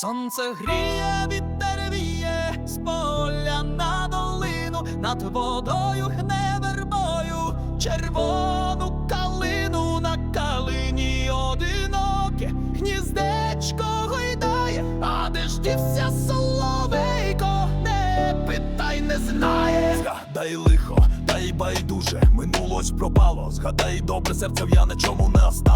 Сонце гріє, вітер віє з поля на долину, над водою гне вербою, червону калину на калині одиноке, гніздечко гойдає, а де ж дівся соловейко, не питай, не знає. Згадай лихо, та й байдуже, минулось пропало. Згадай добре, серце в'яне, чому не осталось.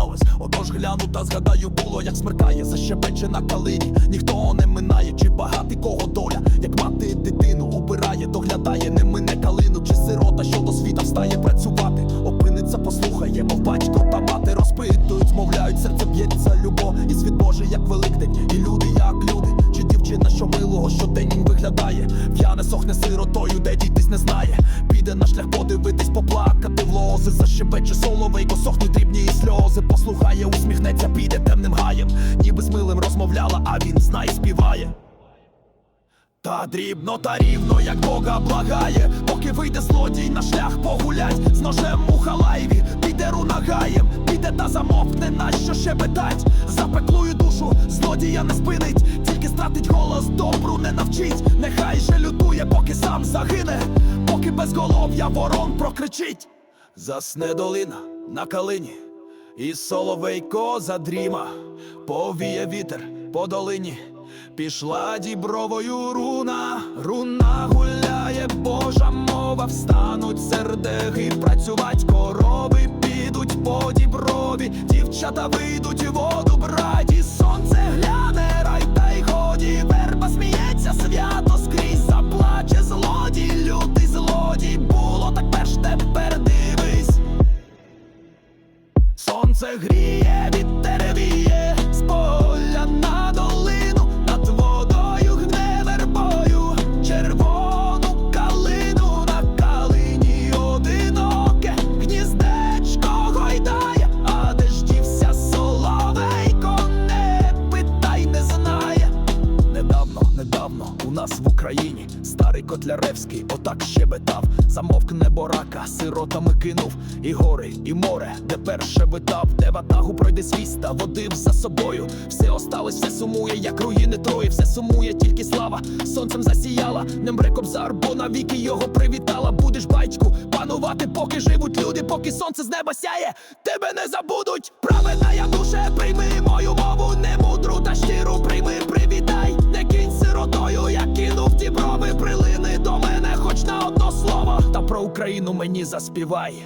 Гляну та згадаю, було, як смеркає, защебече на калині. Ніхто не минає, чи багатий кого доля, як мати дитину обирає, доглядає, не мине калину, чи сирота, що до світа встає працювати. Опиниться, послухає, мов батько та мати розпитують, змовляють, серце б'ється любов, і світ Божий, як Великдень, і люди, як люди, чи дівчина, що милого щодень їм виглядає, в'яне сохне сиротою, де дійтись не знає. Піде на шлях подивитись, поплакати в лози, защебече соловейко, сохнуть дрібні і сльози. Послухає, усміхнеться, піде темним гаєм, ніби з милим розмовляла, а він знає, співає. Та дрібно та рівно, як Бога благає, поки вийде злодій на шлях погулять. З ножем у халаєві, піде рунагаєм, піде та замовкне, нащо щебетать? Запеклую душу, злодія не спинить, тільки стратить голос, добру не навчить. Нехай же лютує, поки сам загине, поки безголов'я ворон прокричить. Засне долина на калині, і соловейко задріма, повіє вітер по долині. Пішла дібровою руна, руна гуляє, Божа мова, встануть сердеги, працювать корови, підуть по діброві, дівчата вийдуть Сонце гріє, від віє, Україні. Старий Котляревський отак щебетав. Замовкне борака, сиротами кинув. І гори, і море, де перше витав, де ватагу пройде свіста, водив за собою. Все осталось, все сумує, як руїни трої, все сумує, тільки слава сонцем засіяла, не мре кобзар, бо навіки його привітала. Будеш батьку панувати, поки живуть люди, поки сонце з неба сяє, тебе не забудуть. Праведна я душе, прийми мою мову, не Україну мені заспівай.